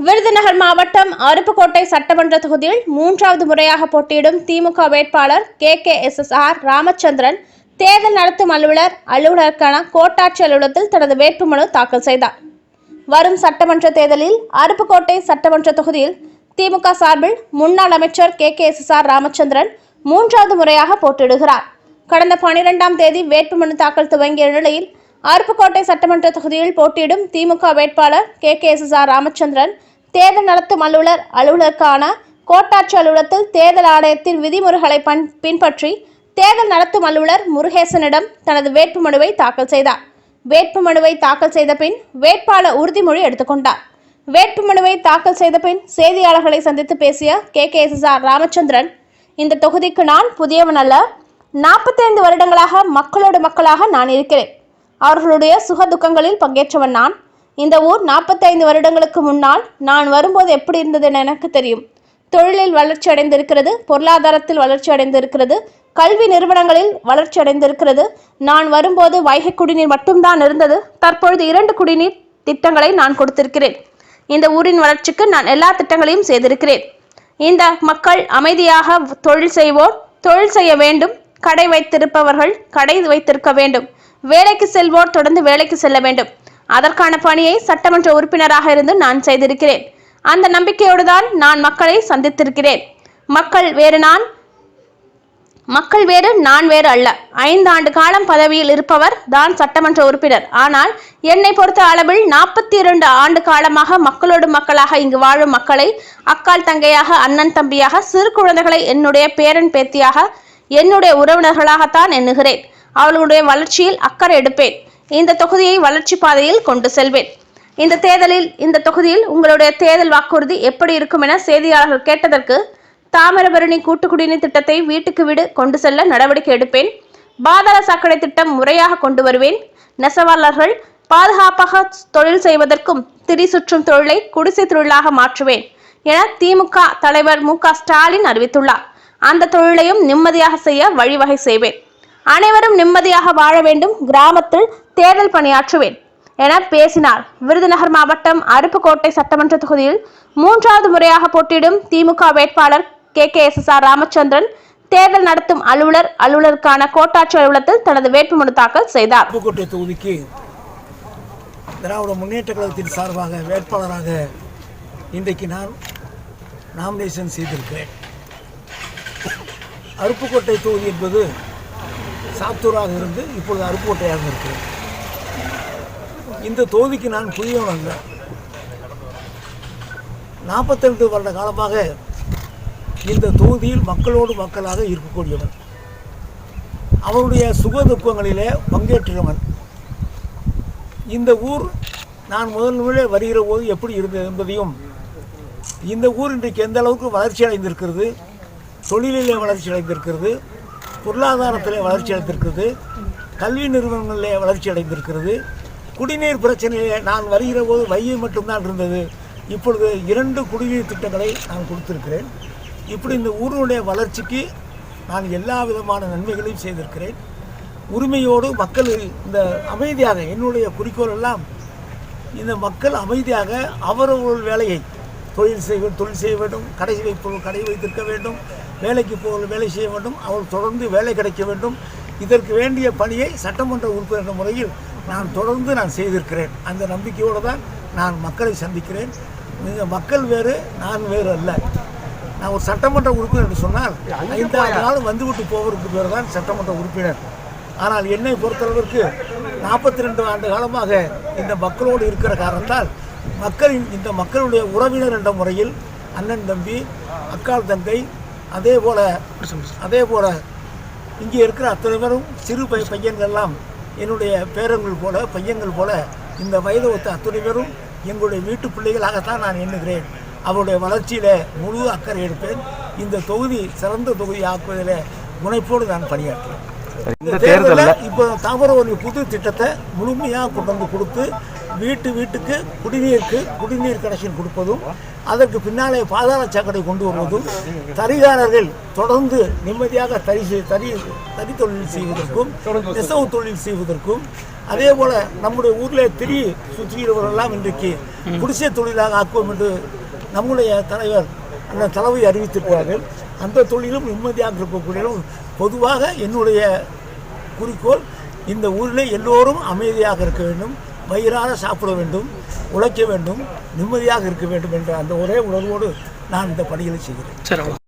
விருதுநகர் மாவட்டம் அருப்புக்கோட்டை சட்டமன்ற தொகுதியில் மூன்றாவது முறையாக போட்டியிடும் திமுக வேட்பாளர் K K S S R Ramachandran தேர்தல் நடத்தும் அலுவலர் அலுவலருக்கான கோட்டாட்சி அலுவலகத்தில் தனது வேட்புமனு தாக்கல் செய்தார். வரும் சட்டமன்ற தேர்தலில் அருப்புக்கோட்டை சட்டமன்ற தொகுதியில் திமுக சார்பில் முன்னாள் அமைச்சர் K K S S R Ramachandran மூன்றாவது முறையாக போட்டியிடுகிறார். கடந்த பனிரெண்டாம் தேதி வேட்புமனு தாக்கல் துவங்கிய நிலையில் அருப்புக்கோட்டை சட்டமன்ற தொகுதியில் போட்டியிடும் திமுக வேட்பாளர் K. K. S. S. R. Ramachandran. தேர்தல் நடத்தும் அலுவலர் அலுவலருக்கான கோட்டாட்சி அலுவலகத்தில் தேர்தல் ஆணையத்தின் விதிமுறைகளை பண் பின்பற்றி தேர்தல் நடத்தும் அலுவலர் முருகேசனிடம் தனது வேட்புமனுவை தாக்கல் செய்தார். வேட்புமனுவை தாக்கல் செய்த பின் வேட்பாளர் உறுதிமொழி எடுத்துக்கொண்டார் வேட்புமனுவை தாக்கல் செய்த பின் செய்தியாளர்களை சந்தித்து பேசிய K. K. S. S. R. Ramachandran இந்த தொகுதிக்கு நான் புதியவன் அல்ல. நாற்பத்தைந்து வருடங்களாக மக்களோடு மக்களாக நான் இருக்கிறேன். அவர்களுடைய சுக துக்கங்களில் பங்கேற்றவன் நான். இந்த ஊர் நாற்பத்தைந்து வருடங்களுக்கு முன்னால் நான் வரும்போது எப்படி இருந்தது என எனக்கு தெரியும். தொழிலில் வளர்ச்சி அடைந்திருக்கிறது பொருளாதாரத்தில் வளர்ச்சி அடைந்திருக்கிறது கல்வி நிறுவனங்களில் வளர்ச்சி அடைந்திருக்கிறது. நான் வரும்போது வைகை குடிநீர் மட்டும்தான் இருந்தது. தற்பொழுது இரண்டு குடிநீர் திட்டங்களை நான் கொடுத்திருக்கிறேன். இந்த ஊரின் வளர்ச்சிக்கு நான் எல்லா திட்டங்களையும் செய்திருக்கிறேன். இந்த மக்கள் அமைதியாக தொழில் செய்வோர் தொழில் செய்ய வேண்டும். கடை வைத்திருப்பவர்கள் கடை வைத்திருக்க வேண்டும். வேலைக்கு செல்வோர் தொடர்ந்து வேலைக்கு செல்ல வேண்டும். அதற்கான பணியை சட்டமன்ற உறுப்பினராக இருந்து நான் செய்திருக்கிறேன். அந்த நம்பிக்கையோடு தான் நான் மக்களை சந்தித்திருக்கிறேன். மக்கள் வேறு நான் மக்கள் வேறு நான் வேறு அல்ல. ஐந்து ஆண்டு காலம் பதவியில் இருப்பவர் தான் சட்டமன்ற உறுப்பினர். ஆனால் என்னை பொறுத்த அளவில் நாற்பத்தி இரண்டு ஆண்டு காலமாக மக்களோடு மக்களாக இங்கு வாழும் மக்களை அக்கால் தங்கையாக அண்ணன் தம்பியாக சிறு குழந்தைகளை என்னுடைய பேரன் பேத்தியாக என்னுடைய உறவினர்களாகத்தான் எண்ணுகிறேன். அவர்களுடைய வளர்ச்சியில் அக்கறை எடுப்பேன். இந்த தொகுதியை வளர்ச்சி பாதையில் கொண்டு செல்வேன். இந்த தேர்தலில் இந்த தொகுதியில் உங்களுடைய தேர்தல் வாக்குறுதி எப்படி இருக்கும் என செய்தியாளர்கள் கேட்டதற்கு தாமிரபரணி கூட்டு குடிநீர் திட்டத்தை வீட்டுக்கு வீடு கொண்டு செல்ல நடவடிக்கை எடுப்பேன். பாதாள சாக்கடை திட்டம் முறையாக கொண்டு வருவேன். நெசவாளர்கள் பாதுகாப்பாக தொழில் செய்வதற்கும் திரி சுற்றும் தொழிலை குடிசை தொழிலாக மாற்றுவேன் என திமுக தலைவர் மு க ஸ்டாலின் அறிவித்துள்ளார். அந்த தொழிலையும் நிம்மதியாக செய்ய வழிவகை செய்வேன். அனைவரும் நிம்மதியாக வாழ வேண்டும். கிராமத்தில் தேர்தல் பணியாற்றுவேன் என பேசினார். விருதுநகர் மாவட்டம் அருப்புக்கோட்டை சட்டமன்ற தொகுதியில் மூன்றாவது முறையாக போட்டியிடும் திமுக வேட்பாளர் K. K. S. S. R. Ramachandran தேர்தல் நடத்தும் அலுவலர் அலுவலருக்கான கோட்டாட்சி அலுவலகத்தில் தனது வேட்புமனு தாக்கல் செய்தார். தொகுதிக்கு திராவிட முன்னேற்ற கழகத்தின் சார்பாக வேட்பாளராக இன்றைக்கு நான் நாமினேஷன் செய்திருக்கிறேன். அருப்புக்கோட்டை தொகுதி என்பது சாத்தூராக இருந்து இப்பொழுது அருப்புக்கோட்டையாக இருக்கிறேன் இந்த தொகுதிக்கு நான் புதியவன் அல்ல. நாற்பத்தெண்டு வருட காலமாக இந்த தொகுதியில் மக்களோடு மக்களாக இருக்கக்கூடியவன். அவருடைய சுக துக்கங்களிலே பங்கேற்றவன். இந்த ஊர் நான் முதல் முதலில் வருகிற போது எப்படி இருந்தது என்பதையும் இந்த ஊர் இன்றைக்கு எந்த அளவுக்கு வளர்ச்சி அடைந்திருக்கிறது தொழிலிலே வளர்ச்சி அடைந்திருக்கிறது பொருளாதாரத்தில் வளர்ச்சி அடைந்திருக்கிறது. கல்வி நிறுவனங்களிலே வளர்ச்சி அடைந்திருக்கிறது. குடிநீர் பிரச்சனையிலே நான் வருகிற போது வையை மட்டும்தான் இருந்தது. இப்பொழுது இரண்டு குடிநீர் திட்டங்களை நான் கொடுத்திருக்கிறேன். இப்படி இந்த ஊருடைய வளர்ச்சிக்கு நான் எல்லா விதமான நன்மைகளையும் செய்திருக்கிறேன். உரிமையோடு மக்கள் இந்த அமைதியாக என்னுடைய குறிக்கோள் எல்லாம் இந்த மக்கள் அமைதியாக அவரவர்கள் வேலையை தொழில் செய்ய தொழில் செய்ய வேண்டும் கடை வைப்பவர்கள் கடை வைத்திருக்க வேண்டும். வேலைக்கு போவர்கள் வேலை செய்ய வேண்டும். அவர்கள் தொடர்ந்து வேலை கிடைக்க வேண்டும். இதற்கு வேண்டிய பணியை சட்டமன்ற உறுப்பினர் என்ற முறையில் நான் தொடர்ந்து நான் செய்திருக்கிறேன். அந்த நம்பிக்கையோடு தான் நான் மக்களை சந்திக்கிறேன். இந்த மக்கள் வேறு நான் வேறு அல்ல. நான் ஒரு சட்டமன்ற உறுப்பினர் என்று சொன்னால் ஐந்தாவது நாள் வந்துவிட்டு போவதற்கு பேர் தான் சட்டமன்ற உறுப்பினர். ஆனால் என்னை பொறுத்தளவிற்கு நாற்பத்தி ரெண்டு ஆண்டு காலமாக இந்த மக்களோடு இருக்கிற காரணத்தால் மக்களின் இந்த மக்களுடைய உறவினர் என்ற முறையில் அண்ணன் தம்பி அக்கால் தங்கை அதே போல அதே போல இங்கே இருக்கிற அத்தனை பேரும் சிறு பை பையன்கள்லாம் என்னுடைய பேரன்கள் போல பையன்கள் போல இந்த வயது ஒத்த அத்தனை பேரும் எங்களுடைய வீட்டு பிள்ளைகளாகத்தான் நான் எண்ணுகிறேன். அவருடைய வளர்ச்சியில் முழு அக்கறை எடுப்பேன். இந்த தொகுதி சிறந்த தொகுதி ஆக்குவதில் முனைப்போடு நான் பணியாற்றுவேன். இந்த தேர்தலில் இப்போ தாமிரபரணி புது திட்டத்தை முழுமையாக கொண்டு வந்து கொடுத்து வீட்டு வீட்டுக்கு குடிநீருக்கு குடிநீர் கனெக்ஷன் கொடுப்பதும் அதற்கு பின்னாலே பாதாள சாக்கடை கொண்டு வருவதும் தறிகாரர்கள் தொடர்ந்து நிம்மதியாக தறி தறி தறி தொழில் செய்வதற்கும் நெசவு தொழில் செய்வதற்கும் அதே போல நம்முடைய ஊரில் திரி சுற்றுகிறவரெல்லாம் இன்றைக்கு குடிசை தொழிலாக ஆக்குவோம் என்று நம்முடைய தலைவர் அந்த தலைவை அறிவித்திருக்கிறார்கள். அந்த தொழிலும் நிம்மதியாக இருக்கக்கூடியதும் பொதுவாக என்னுடைய குறிக்கோள் இந்த ஊரில் எல்லோரும் அமைதியாக இருக்க வேண்டும் வயிறார சாப்பிட வேண்டும். உழைக்க வேண்டும் நிம்மதியாக இருக்க வேண்டும் என்ற அந்த ஒரே உணர்வோடு நான் இந்த பணிகளை செய்கிறேன். சரி